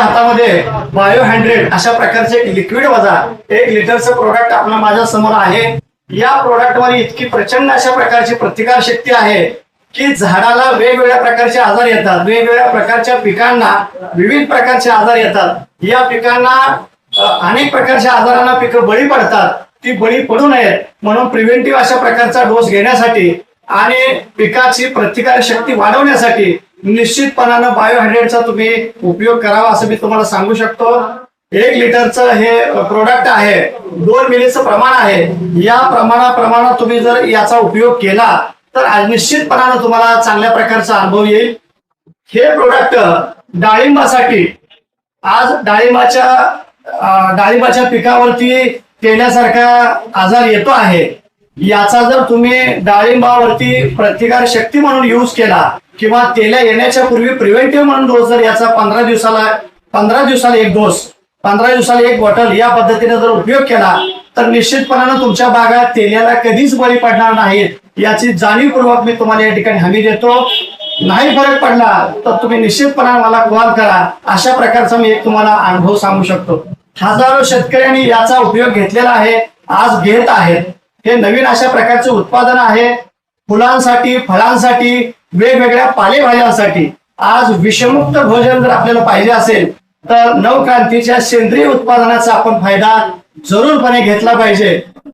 माझ्या हातामध्ये bio hundred अशा प्रकारचे एक लिक्विड वजा एक लिटरचं प्रोडक्ट आपल्या माझ्यासमोर आहे. या प्रोडक्टवर इतकी प्रचंड अशा प्रकारची प्रतिकार शक्ती आहे की झाडाला वेगवेगळ्या प्रकारचे आजार येतात. वेगवेगळ्या प्रकारच्या पिकांना विविध प्रकारचे आजार येतात. या पिकांना अनेक प्रकारच्या आजारांना पिकं बळी पडतात. ती बळी पडू नयेत. म्हणून प्रिव्हेंटिव्ह अशा प्रकारचा डोस घेण्यासाठी आणि पिकाची प्रतिकार शक्ती वाढवण्यासाठी निश्चितपणानं बायोहायड्रेटचा तुम्ही उपयोग करावा असं मी तुम्हाला सांगू शकतो. एक लिटरचं हे प्रोडक्ट आहे. दोन मिलीचं प्रमाण आहे. या प्रमाणाप्रमाणे तुम्ही जर याचा उपयोग केला तर आज निश्चितपणानं तुम्हाला चांगल्या प्रकारचा अनुभव येईल. हे प्रोडक्ट डाळिंबासाठी आज डाळिंबाच्या डाळिंबाच्या पिकावरती तेल्यासारखा आजार येतो आहे. याचा जर तुम्ही डाळिंबावरती प्रतिकार शक्ती म्हणून यूज केला किंवा तेल्या येण्याच्या पूर्वी प्रिव्हेंटिव्ह म्हणून डोस जर याचा पंधरा दिवसाला पंधरा दिवसाला एक डोस पंधरा दिवसाला एक बॉटल या पद्धतीने जर उपयोग केला तर निश्चितपणानं तुमच्या बागात तेल्याला कधीच बळी पडणार नाहीत. याची जाणीवपूर्वक मी तुम्हाला या ठिकाणी हमी देतो. नाही फरक पडला तर तुम्ही निश्चितपणाने मला कॉल करा. अशा प्रकारचा मी एक तुम्हाला अनुभव सांगू शकतो. हजारो शेतकऱ्यांनी याचा उपयोग घेतलेला आहे आज घेत आहेत. हे नवीन अशा प्रकारचे उत्पादन आहे. फुलांसाठी फळांसाठी वेगवेगळ्या पालेभाज्यांसाठी. आज विषमुक्त भोजन जर आपल्याला पाहिजे असेल तर नवक्रांतीच्या सेंद्रिय उत्पादनाचा आपण फायदा जरूरपणे घेतला पाहिजे.